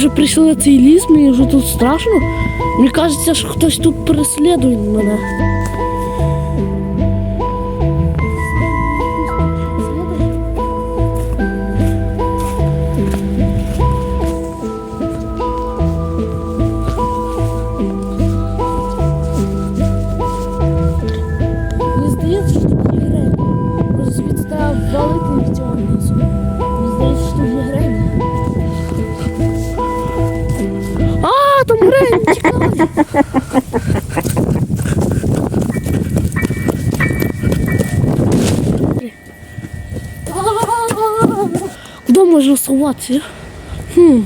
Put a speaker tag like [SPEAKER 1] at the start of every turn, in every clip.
[SPEAKER 1] Вже прийшли на цей ліс, мені вже тут страшно. Мені кажеться, що хтось тут переслідує мене. Там тікай! Куди можна сховатися? Хм.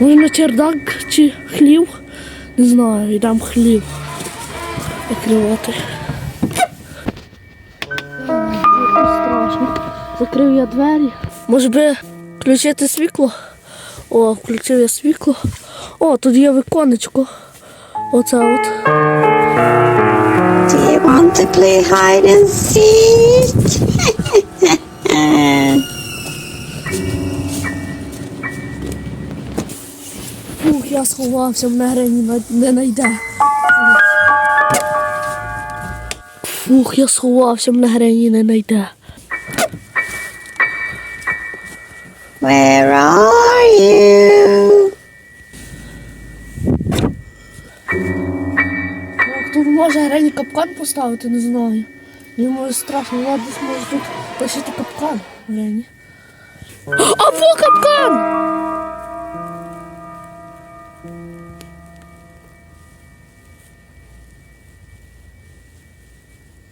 [SPEAKER 1] Може на чердак чи хлів? Не знаю, йдемо хлів. Закривати. Страшно. Закрив я двері. Може би включити світло? О, включив я світло. О, тут є віконечко. Оце от.
[SPEAKER 2] Do you want to play hide and seek?
[SPEAKER 1] Фух, я сховався, мене грині на- не найде. Фух, я сховався, мене грині не найде.
[SPEAKER 2] Where are you?
[SPEAKER 1] Тут може грині капкан поставити, не знаю. Може страшно, ладно, може тут лишити капкан грині. А фу, капкан!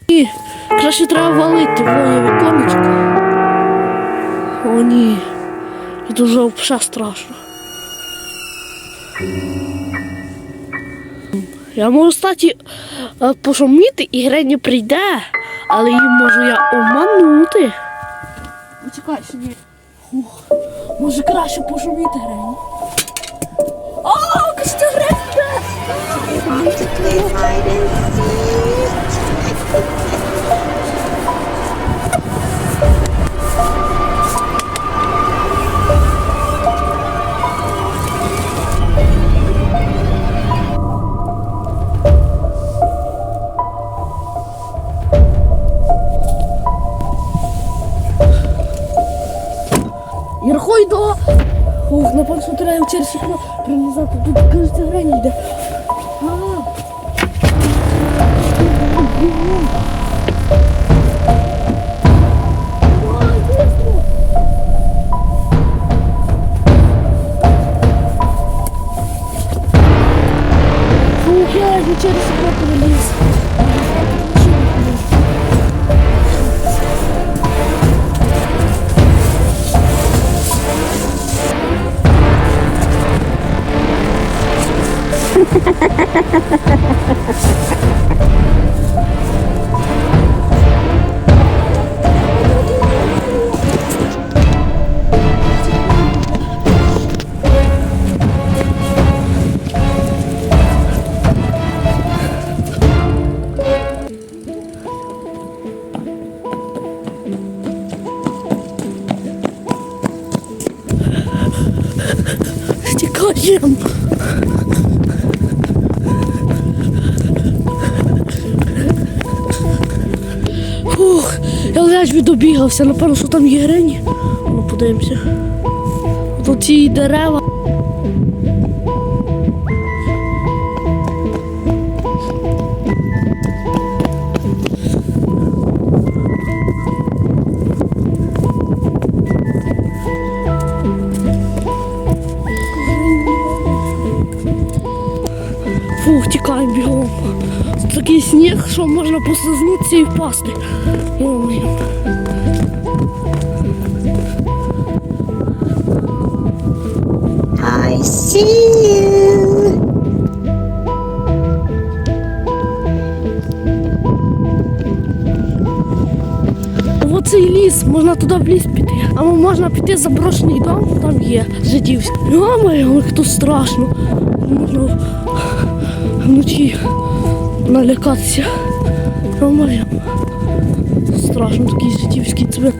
[SPEAKER 1] Ні, краще треба валити моє віконечко. О, ні. І дуже взагалі страшно. Я можу стати е, пошуміти і Гренні прийде, але її можу я обманути. Почекай ні. Фух, може краще пошуміти Грені. І рахуй до. Ух, напевно, що треба через вікно принизати. Тут кажеться Грені йде. А. Давай, быстро! Фух, я не через вікно переліз. Тікаємо. Фух, я ледь добігався, напевно, що там є грені. Ну, подивимося. Тут ці дерева. Такий сніг, що можна послизнутися і впасти. Ой.
[SPEAKER 2] I see you.
[SPEAKER 1] Оцей ліс, можна туди в ліс піти. Або можна піти заброшений дом, там є жидівський. Йо-моє, як тут страшно. Можна вночі налякатися. Нормально. Страшно такий життівський цвет.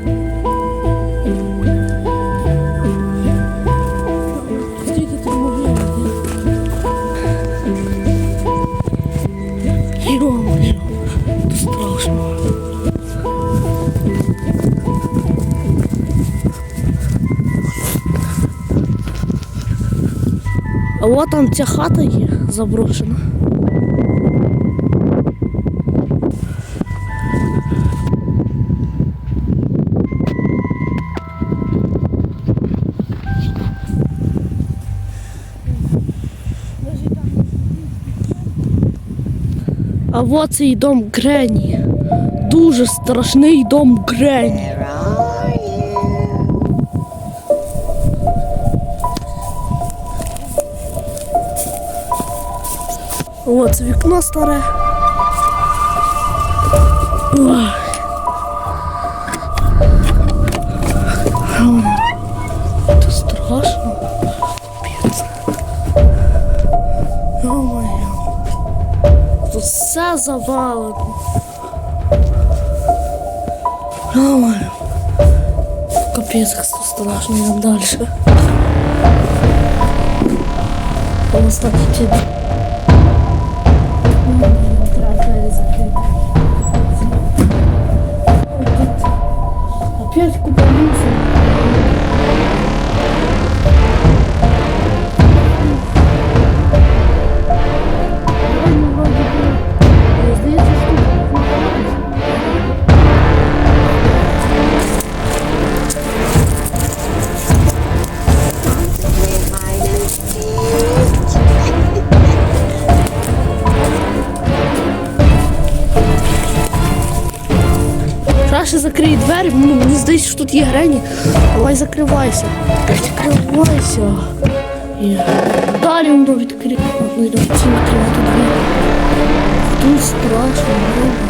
[SPEAKER 1] А от там ця хата є заброшена. А вот цей дом Грені. Дуже страшний дом Грені.
[SPEAKER 2] Are
[SPEAKER 1] вікно старе. Ой. Завалено. Ой. Капець, як страшно, йдемо далі. Ось так. Опять. Опять купа Краще двері, мені здається, що тут є грені. Давай закривайся. Закривайся. І далі воно відкрити. Ну, відкривати двері. Тут страшно,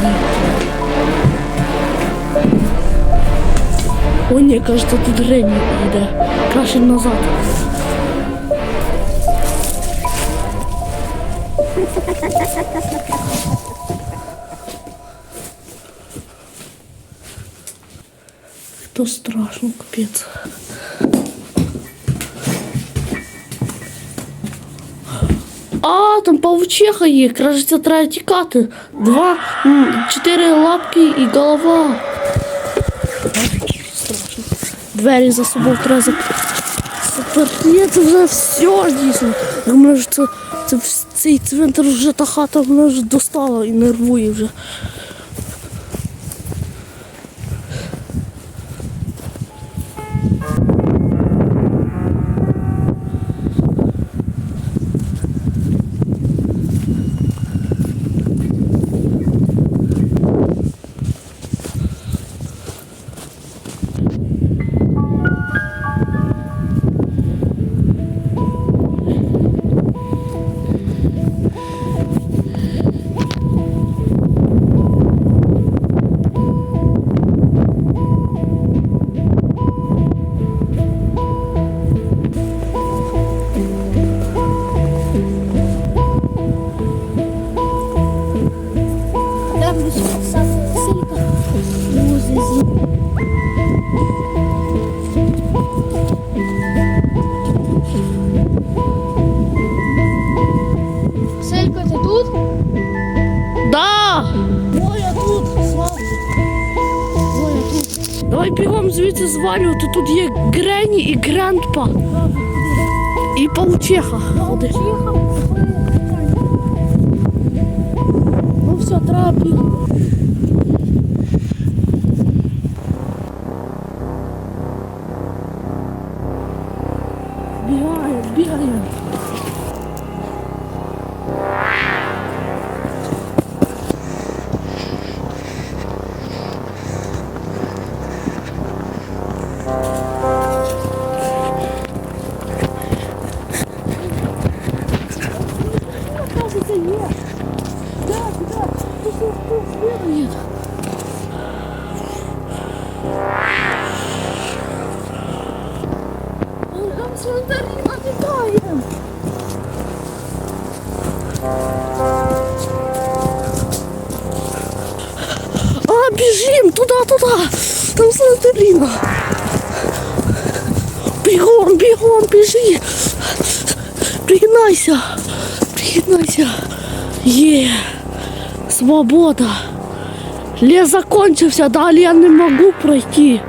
[SPEAKER 1] ну, О, ні, кажеться, тут грені йде. Краще назад. То страшно, капець. А, там павучиха є, кажеться, треба. Два, чотири лапки і голова. Страшно. Двері за собою треба це вже все дійсно. Думаю, що це цей цвинтар вже та хата мене вже достала і нервує вже. Давай бігом звідси звалювати. Тут є Грені і Грандпа. І паучиха. Ходи.
[SPEAKER 3] Приїхав.
[SPEAKER 1] Ну все, треба бігти. Бігає, бігає. А, бежим туда, туда. Там слондарина. Бегом, бегом, бежи. Пригинайся. Пригинайся. Є. Свобода. Лес закончился, далі я не могу пройти.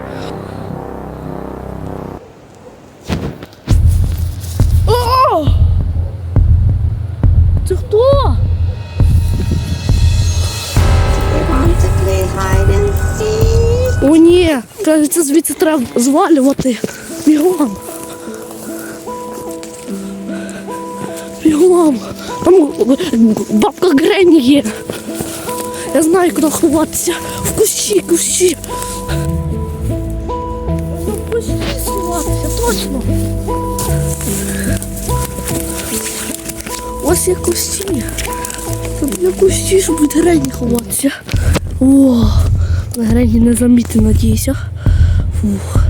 [SPEAKER 1] О! Це хто? О, ні, кажеться, звідси треба звалювати. Бігом. Бігом. Там бабка Гренні є. Я знаю, куди ховатися. В кущі, кущі. В кущі сховатися, точно. Ось є кущі. Тут на кущі, щоб від Грені ховатися. О, Грені не заміти, надіюся. Фух.